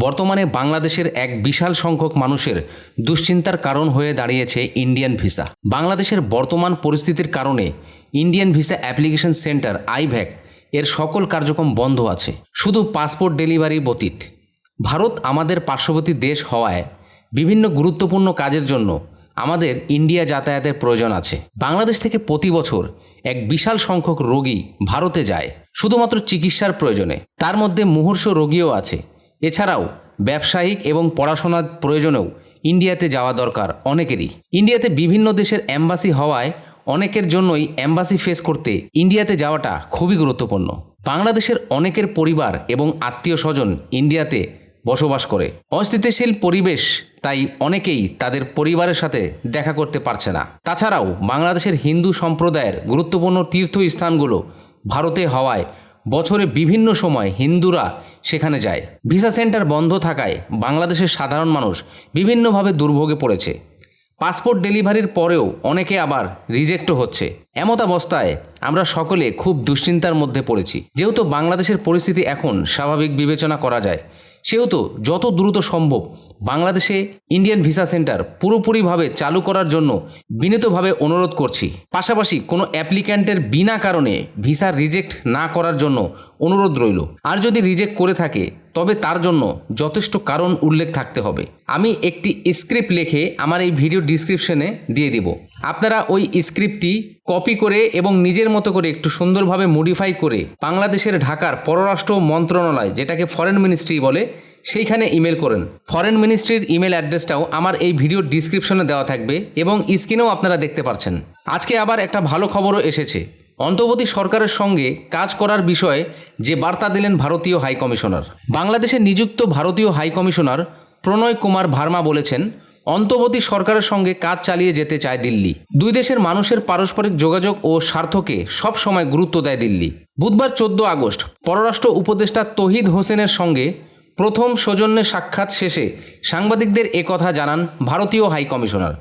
বর্তমানে বাংলাদেশের এক বিশাল সংখ্যক মানুষের দুশ্চিন্তার কারণ হয়ে দাঁড়িয়েছে ইন্ডিয়ান ভিসা। বাংলাদেশের বর্তমান পরিস্থিতির কারণে Indian visa application centre IVAC এর সকল কার্যক্রম বন্ধ আছে। শুধু পাসপোর্ট ডেলিভারি ব্যতীত ভারত আমাদের পার্শ্ববর্তী দেশ হওয়ায় বিভিন্ন গুরুত্বপূর্ণ কাজের জন্য আমাদের ইন্ডিয়া যাতায়াতের প্রয়োজন আছে। বাংলাদেশ থেকে প্রতি বছর এক বিশাল সংখ্যক রোগী ভারতে যায়, শুধুমাত্র চিকিৎসার প্রয়োজনে। তার মধ্যে মুহূর্ষ রোগীও আছে। এছাড়াও ব্যবসায়িক এবং পড়াশোনার প্রয়োজনেও ইন্ডিয়াতে যাওয়া দরকার অনেকেরই। ইন্ডিয়াতে বিভিন্ন দেশের অ্যাম্বাসি হওয়ায় অনেকের জন্যই অ্যাম্বাসি ফেস করতে ইন্ডিয়াতে যাওয়াটা খুবই গুরুত্বপূর্ণ। বাংলাদেশের অনেকের পরিবার এবং আত্মীয় স্বজন ইন্ডিয়াতে বসবাস করে। অস্থিতিশীল পরিবেশ তাই অনেকেই তাদের পরিবারের সাথে দেখা করতে পারছে না। তাছাড়াও বাংলাদেশের হিন্দু সম্প্রদায়ের গুরুত্বপূর্ণ তীর্থস্থানগুলো ভারতে হওয়ায় বছরে বিভিন্ন সময় হিন্দুরা সেখানে যায়। ভিসা সেন্টার বন্ধ থাকায় বাংলাদেশের সাধারণ মানুষ বিভিন্নভাবে দুর্ভোগে পড়েছে। পাসপোর্ট ডেলিভারির পরেও অনেকে আবার রিজেক্টও হচ্ছে। এমত অবস্থায় আমরা সকলে খুব দুশ্চিন্তার মধ্যে পড়েছি। যেহেতু বাংলাদেশের পরিস্থিতি এখন স্বাভাবিক বিবেচনা করা যায়, সেহেতু যত দ্রুত সম্ভব বাংলাদেশে ইন্ডিয়ান ভিসা সেন্টার পুরোপুরিভাবে চালু করার জন্য বিনীতভাবে অনুরোধ করছি। পাশাপাশি কোনো অ্যাপ্লিক্যান্টের বিনা কারণে ভিসা রিজেক্ট না করার জন্য অনুরোধ রইল। আর যদি রিজেক্ট করে থাকে, তবে তার জন্য যথেষ্ট কারণ উল্লেখ থাকতে হবে। আমি একটি স্ক্রিপ্ট লিখে আমার এই ভিডিও ডিসক্রিপশনে দিয়ে দিব। আপনারা ওই স্ক্রিপ্টটি কপি করে এবং নিজের মতো করে একটু সুন্দরভাবে মডিফাই করে বাংলাদেশের ঢাকার পররাষ্ট্র মন্ত্রণালয়, যেটাকে ফরেন মিনিস্ট্রি বলে, সেইখানে ইমেল করেন। ফরেন মিনিস্ট্রির ইমেল অ্যাড্রেসটাও আমার এই ভিডিওর ডিসক্রিপশনে দেওয়া থাকবে এবং স্ক্রিনেও আপনারা দেখতে পাচ্ছেন আজকে আবার একটা ভালো খবরও এসেছে। অন্তর্বর্তী সরকারের সঙ্গে কাজ করার বিষয়ে যে বার্তা দিলেন ভারতীয় হাই কমিশনার বাংলাদেশে নিযুক্ত ভারতীয় হাই কমিশনার প্রণয় কুমার ভার্মা বলেছেন অন্তর্বর্তী সরকারের সঙ্গে কাজ চালিয়ে যেতে চায় দিল্লি। দুই দেশের মানুষের পারস্পরিক যোগাযোগ ও স্বার্থকে সব সময় গুরুত্ব দেয় দিল্লি। বুধবার চোদ্দ আগস্ট, পররাষ্ট্র উপদেষ্টা তহিদ হোসেনের সঙ্গে প্রথম সৌজন্যে সাক্ষাৎ শেষে সাংবাদিকদের একথা জানান ভারতীয় হাই কমিশনার